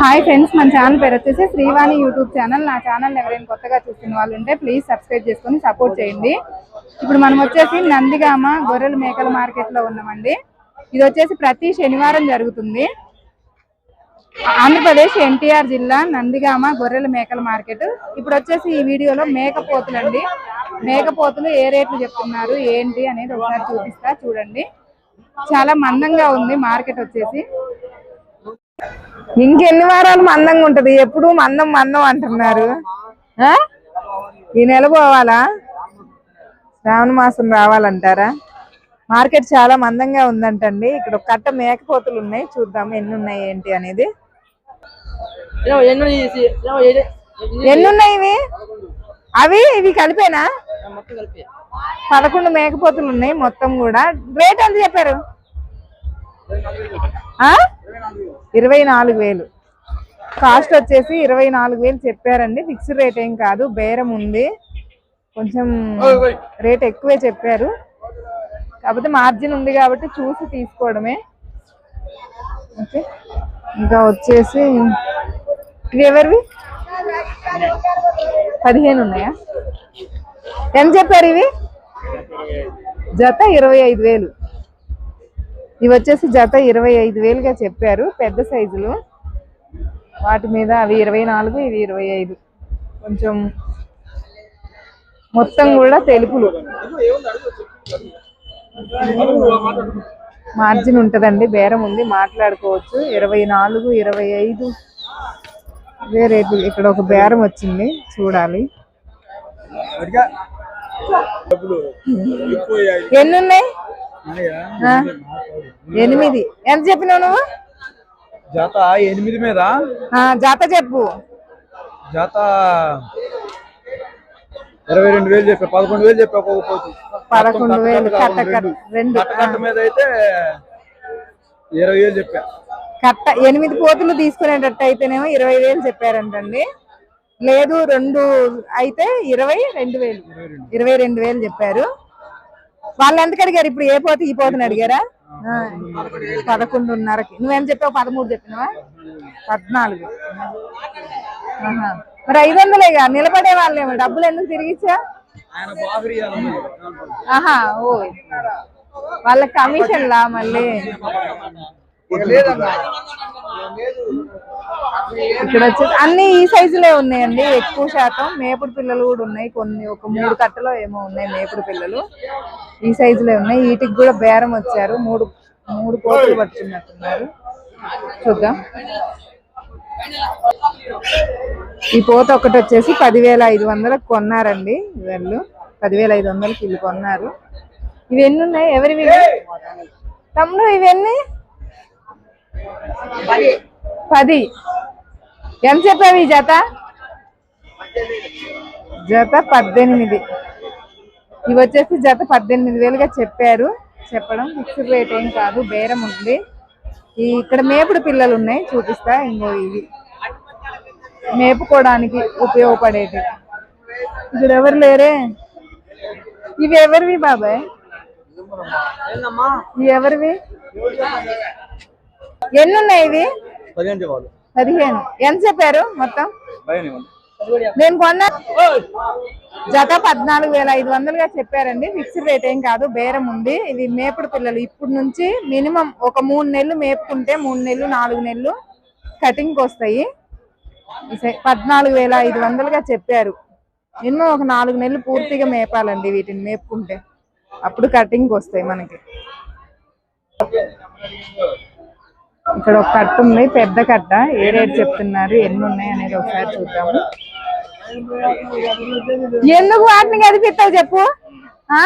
Hi friends మన channel పేరు వచ్చేసి శ్రీవాణి యూట్యూబ్ ఛానల్. నా ఛానల్ ఎవరైనా కొత్తగా చూస్తున్న వాళ్ళు ఉంటే ప్లీజ్ సబ్స్క్రైబ్ చేసుకొని సపోర్ట్ చేయండి. ఇప్పుడు మనం వచ్చేసి నందిగామ గొర్రెల మేకల మార్కెట్లో ఉన్నామండి. ఇది వచ్చేసి ప్రతి శనివారం జరుగుతుంది. ఆంధ్రప్రదేశ్ ఎన్టీఆర్ జిల్లా నందిగామ గొర్రెల మేకల మార్కెట్ ఇప్పుడు వచ్చేసి ఈ వీడియోలో మేకపోతులు అండి మేకపోతులు ఏ రేట్లు చెప్తున్నారు ఏంటి అనేది ఒకసారి చూపిస్తా చూడండి. చాలా మందంగా ఉంది మార్కెట్ వచ్చేసి. ఇంకెన్ని వారాలు మందంగా ఉంటది? ఎప్పుడు మందం మందం అంటున్నారు. ఆ? ఈ నెల పోవాలా? శ్రావణ మాసం రావాలంటారా? మార్కెట్ చాలా మందంగా ఉందంటండి. ఇక్కడ ఒక కట్ట మేకపోతులు ఉన్నాయి. చూద్దాం ఎన్ని ఉన్నాయి ఏంటి అనేది. ఎన్ని ఉన్నాయి ఇవి? అవి? ఇవి కలిపేనా? పదకొండు మేకపోతులు ఉన్నాయి మొత్తం కూడా. రేట్ ఎంత చెప్పారు? ఆ? ఇరవై నాలుగు వేలు. కాస్ట్ వచ్చేసి ఇరవై నాలుగు వేలు చెప్పారండి. ఫిక్స్డ్ రేట్ ఏం కాదు బేరం ఉంది. కొంచెం రేట్ ఎక్కువే చెప్పారు. కాకపోతే మార్జిన్ ఉంది కాబట్టి చూసి తీసుకోవడమే. ఓకే. ఇంకా వచ్చేసి ఇవి ఎవరివి? పదిహేను ఉన్నాయా? ఎంత చెప్పారు ఇవి? జత ఇరవై ఐదు వేలు. ఇవి వచ్చేసి జత ఇరవై ఐదు వేలుగా చెప్పారు పెద్ద సైజులు. వాటి మీద అవి ఇరవై నాలుగు ఇవి ఇరవై ఐదు. కొంచెం మొత్తం కూడా తెలుపులు. మార్జిన్ ఉంటుందండి బేరం ఉంది మాట్లాడుకోవచ్చు. ఇరవై నాలుగు ఇరవై ఐదు. ఇదే రేపు ఇక్కడ ఒక బేరం వచ్చింది చూడాలి. ఎన్ని ఉన్నాయి? ఎనిమిది. ఎంత చెప్పినావు నువ్వు? జత ఎనిమిది మీద? జత చెప్పు. జత ఇరవై రెండు వేలు చెప్పా పదకొండు వేలు చెప్పా ఒక్కొక్క పదకొండు వేలు రెండు. కట్ట మీద అయితే ఇరవై వేలు చెప్పా. కట్ట ఎనిమిది పోతులు తీసుకునేటట్టు అయితేనేమో ఇరవై వేలు చెప్పారంటండి. లేదు రెండు అయితే ఇరవై రెండు వేలు. ఇరవై రెండు వేలు చెప్పారు. వాళ్ళు ఎంత అడిగారు? ఇప్పుడు ఏ పోతు ఈ పోతుని అడిగారా? ఆ, పదకొండున్నరకి. నువ్వేం చెప్పావు? పదమూడు చెప్పినావా? పద్నాలుగు. ఆహా. మరి ఐదు వందలేగా? నిలబడే వాళ్ళేమో. డబ్బులు ఎందుకు తిరిగిచ్చా? ఆహా ఓ. వాళ్ళ కమిషన్ లా మళ్ళీ. ఇక్కడ వచ్చేసి అన్ని ఈ సైజులే ఉన్నాయండి ఎక్కువ శాతం మేపుడు పిల్లలు కూడా ఉన్నాయి. కొన్ని ఒక మూడు కట్టలో ఏమో ఉన్నాయి మేపుడు పిల్లలు. ఈ సైజులే ఉన్నాయి. వీటికి కూడా బేరం వచ్చారు. మూడు మూడు కోట్లు పట్టుకున్నట్టున్నారు. చూద్దాం. ఈ పోత ఒకటి వచ్చేసి పదివేల ఐదు వందలకు కొన్నారండి వీళ్ళు. పదివేల ఐదు వందలకి వీళ్ళు కొన్నారు. ఇవి ఎన్ని ఉన్నాయి. ఎవరివి? తమ్ముడు ఇవన్నీ? పది. ఎంత చెప్పావు ఈ జత? జత పద్దెనిమిది. ఇవి వచ్చేసి జత పద్దెనిమిది వేలుగా చెప్పారు. చెప్పడం ఫిక్స్డ్ రేట్ ఏం కాదు బేరం ఉంది. ఈ ఇక్కడ మేపుడు పిల్లలు ఉన్నాయి చూపిస్తా. ఇంకో ఇవి. మేపుకోవడానికి ఉపయోగపడేది. ఇక్కడ ఎవరు లేరే? ఇవి ఎవరివి బాబాయ్? ఇవి ఎవరివి? ఎన్ని ఉన్నాయి ఇవి? పదిహేను చెప్పాలి. పదిహేను. ఎంత చెప్పారు మొత్తం? నేను కొన్నా జత పద్నాలుగు వేల ఐదు వందలుగా చెప్పారండి. ఫిక్స్డ్ రేట్ ఏం కాదు బేరం ఉంది. ఇది మేపుడు పిల్లలు. ఇప్పుడు నుంచి మినిమం ఒక మూడు నెలలు మేపుకుంటే మూడు నెలలు నాలుగు నెలలు కటింగ్కి వస్తాయి. పద్నాలుగు వేల ఐదు వందలుగా చెప్పారు. మినిమం ఒక నాలుగు నెలలు పూర్తిగా మేపాలండి వీటిని మేపుకుంటే. అప్పుడు కటింగ్కి వస్తాయి మనకి. ఇక్కడ ఒక కట్ట ఉంది పెద్ద కట్ట. ఏ రేట్ చెప్తున్నారు ఎన్ని ఉన్నాయి అనేది ఒకసారి చూద్దాము. ఎందుకు వాటిని కదిపిస్తావు చెప్పు? ఆ?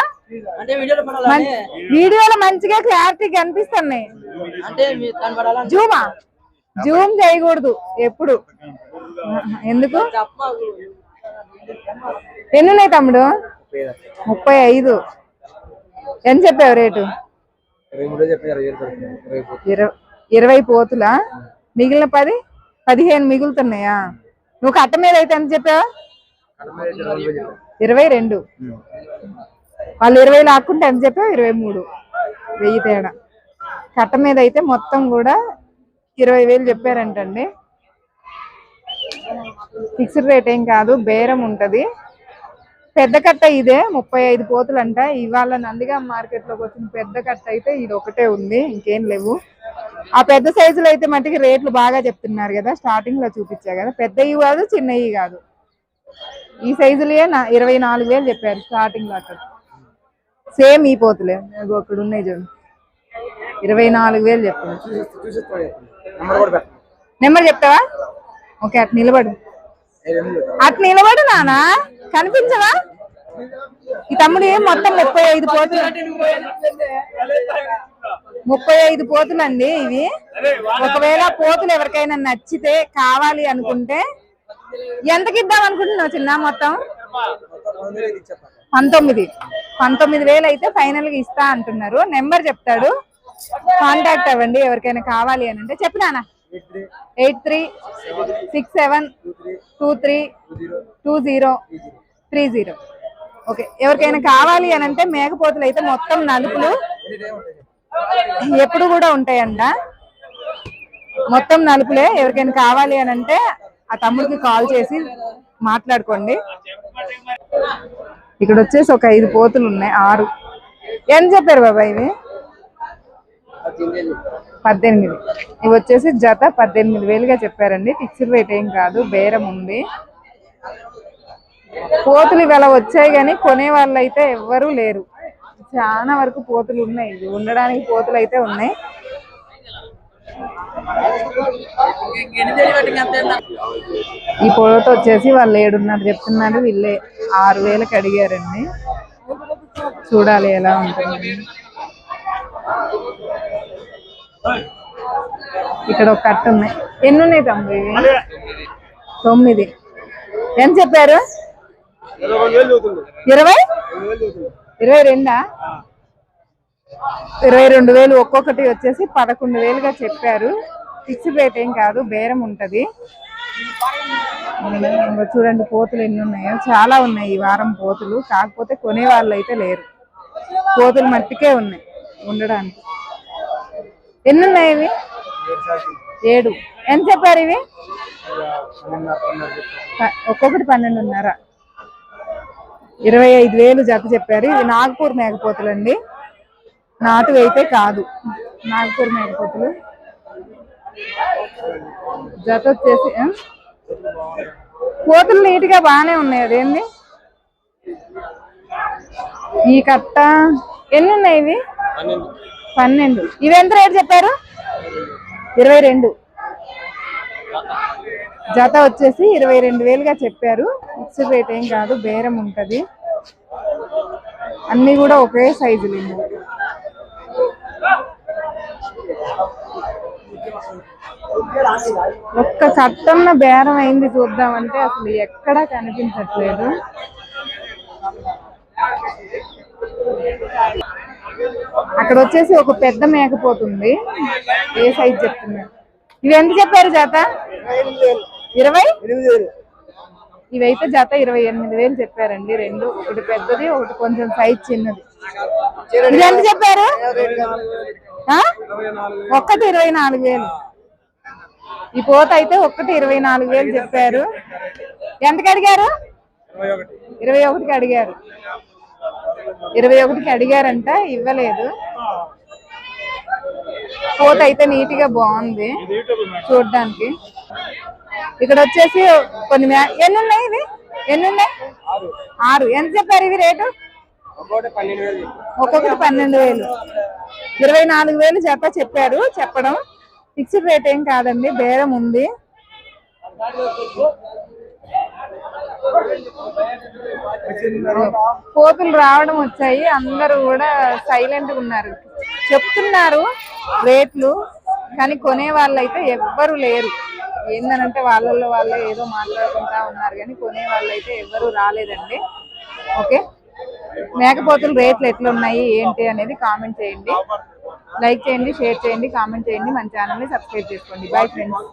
అంటే వీడియోలో పడాలని మం- వీడియోలో మంచిగా క్లారిటీ కనిపిస్తున్నాయి. జూమా? జూమ్ చేయకూడదు ఎప్పుడు. ఎందుకు? ఎన్ని ఉన్నాయి తమ్ముడు? ముప్పై ఐదు. ఎంత చెప్పావు రేటు? ఇరవై ఇరవై పోతుల? పోతులా మిగిలిన పది? పదిహేను మిగులుతున్నాయా? నువ్వు కట్ట మీద అయితే ఎంత చెప్పావు? ఇరవై రెండు. వాళ్ళు ఇరవై లాక్కుంటే ఎంత చెప్పావు? ఇరవై మూడు. వెయ్యి తేడా. కట్ట మీద అయితే మొత్తం కూడా ఇరవై వేలు చెప్పారంటండి. ఫిక్స్డ్ రేట్ ఏం కాదు బేరం ఉంటది. పెద్ద కట్ట ఇదే ముప్పై ఐదు పోతులంట. ఇవాళ నందిగా మార్కెట్లోకి వచ్చిన పెద్ద కట్ట అయితే ఇది ఒకటే ఉంది ఇంకేం లేవు. ఆ పెద్ద సైజులో అయితే మట్టికి రేట్లు బాగా చెప్తున్నారు కదా స్టార్టింగ్లో చూపించా కదా. పెద్దవి కాదు చిన్నవి కాదు. ఈ సైజులే ఇరవై నాలుగు వేలు చెప్పారు స్టార్టింగ్లో అక్కడ. సేమ్ ఈ పోతులే అక్కడ ఉన్నాయి చూడు. ఇరవై నాలుగు వేలు చెప్పారు. నెంబర్ చెప్తావా? ఓకే అటు నిలబడు. అటు నిలబడు నానా కనిపించవా? ఈ తమ్ముడు మొత్తం ముప్పై ఐదు పోతులు ముప్పై ఐదు పోతులు అండి ఇవి. ఒకవేళ పోతులు ఎవరికైనా నచ్చితే కావాలి అనుకుంటే ఎంతకి ఇద్దాం అనుకుంటున్నావు చిన్న మొత్తం? పంతొమ్మిది. పంతొమ్మిది వేలు అయితే ఫైనల్గా ఇస్తా అంటున్నారు. నెంబర్ చెప్తాడు. కాంటాక్ట్ అవ్వండి ఎవరికైనా కావాలి అని అంటే. చెప్పినానా eight three six seven two three two zero three zero okay. ఎవరికైనా కావాలి అని అంటే మేకపోతులు అయితే మొత్తం నలుపులు. ఎప్పుడు కూడా ఉంటాయంట. మొత్తం నలుపులే. ఎవరికైనా కావాలి అని అంటే ఆ తమ్ముడికి కాల్ చేసి మాట్లాడుకోండి. ఇక్కడ వచ్చేసి ఒక ఐదు పోతులు ఉన్నాయి. ఆరు. ఎంత చెప్పారు బాబా ఇవి? పద్దెనిమిది. ఇవి వచ్చేసి జత పద్దెనిమిది వేలుగా చెప్పారండి. ఫిక్స్డ్ రేట్ ఏం కాదు. బేరం ఉంది. పోతులు ఇవాళ వచ్చాయి కానీ కొనే వాళ్ళు అయితే ఎవ్వరూ లేరు. చాలా వరకు పోతులు ఉన్నాయి. ఉండడానికి పోతులు అయితే ఉన్నాయి. ఈ పొడవుతో వచ్చేసి వాళ్ళు ఏడున్నర చెప్తున్నారు. వీళ్ళే ఆరు వేలకు అడిగారండి. చూడాలి ఎలా ఉంటుంది ఇక్కడ ఒక కట్ట ఉన్నాయి ఎన్ని ఉన్నాయి తమ్ముడు తొమ్మిది. ఎంత చెప్పారు? ఇరవై ఇరవై? రెండు? ఇరవై రెండా వేలు ఒక్కొక్కటి వచ్చేసి పదకొండు వేలుగా చెప్పారు. ఫిక్స్డ్ రేట్ ఏం కాదు బేరం ఉంటది. చూడండి పోతులు ఎన్ని ఉన్నాయో. చాలా ఉన్నాయి ఈ వారం పోతులు. కాకపోతే కొనే వాళ్ళు అయితే లేరు. పోతులు మట్టికే ఉన్నాయి ఉండడానికి. ఎన్ని ఉన్నాయి ఇవి? ఏడు. ఎంత చెప్పారు ఇవి? ఒక్కొక్కటి పన్నెండున్నర. ఇరవై ఐదు వేలు జత చెప్పారు. ఇవి నాగపూర్ మేకపోతులండి. నాటు అయితే కాదు. నాగపూర్ మేకపోతులు. జత వచ్చేసి ఆ? పోతులు నీట్గా బాగానే ఉన్నాయి. అదేంది? ఈ కట్ట ఎన్ని ఉన్నాయి ఇవి? పన్నెండు. ఇవి ఎంత రేటు చెప్పారు? ఇరవై రెండు. జత వచ్చేసి ఇరవై రెండు వేలుగా చెప్పారు. ఫిక్స్డ్ రేట్ ఏం కాదు బేరం ఉంటది. అన్ని కూడా ఒకే సైజులు. ఒక్క కట్టన్న బేరం అయింది చూద్దామంటే అసలు ఎక్కడా కనిపించట్లేదు. అక్కడ వచ్చేసి ఒక పెద్ద మేకపోతుంది ఏ సైజ్ చెప్తున్నారు ఇవి ఎంత చెప్పారు జాత? ఇరవై? ఇవైతే జత ఇరవై ఎనిమిది వేలు చెప్పారండి. రెండు ఒకటి పెద్దది ఒకటి కొంచెం సైజ్ చిన్నది. ఇది ఎంత చెప్పారు? ఆ? ఒక్కటి ఇరవై నాలుగు వేలు. ఈ పోత అయితే ఒక్కటి ఇరవై నాలుగు వేలు చెప్పారు. ఎంతకి అడిగారు? ఇరవై ఇరవై ఒకటికి అడిగారు. ఇరవై ఒకటికి అడిగారంట ఇవ్వలేదు. పోత అయితే నీట్గా బాగుంది. చూడడానికి. ఇక్కడ వచ్చేసి కొన్ని ఎన్ని ఉన్నాయి ఇవి? ఎన్ని ఉన్నాయి ఆరు. ఎంత చెప్పారు ఇవి రేటు? ఒక్కొక్కటి పన్నెండు వేలు. ఇరవై నాలుగు వేలు జత చెప్పారు చెప్పడం. ఫిక్స్డ్ రేట్ ఏం కాదండి బేరం ఉంది. కోతులు రావడం వచ్చాయి అందరూ కూడా సైలెంట్గా ఉన్నారు. చెప్తున్నారు రేట్లు కానీ కొనే వాళ్ళు అయితే ఎవ్వరు లేరు. ఏందనంటే వాళ్ళల్లో వాళ్ళే ఏదో మాట్లాడుకుంటా ఉన్నారు కానీ కొనే వాళ్ళు అయితే ఎవ్వరు రాలేదండి. ఓకే? మేకపోతులు రేట్లు ఎట్లున్నాయి ఏంటి అనేది కామెంట్ చేయండి. లైక్ చేయండి షేర్ చేయండి కామెంట్ చేయండి. మన ఛానల్ని సబ్స్క్రైబ్ చేసుకోండి. Bye friends.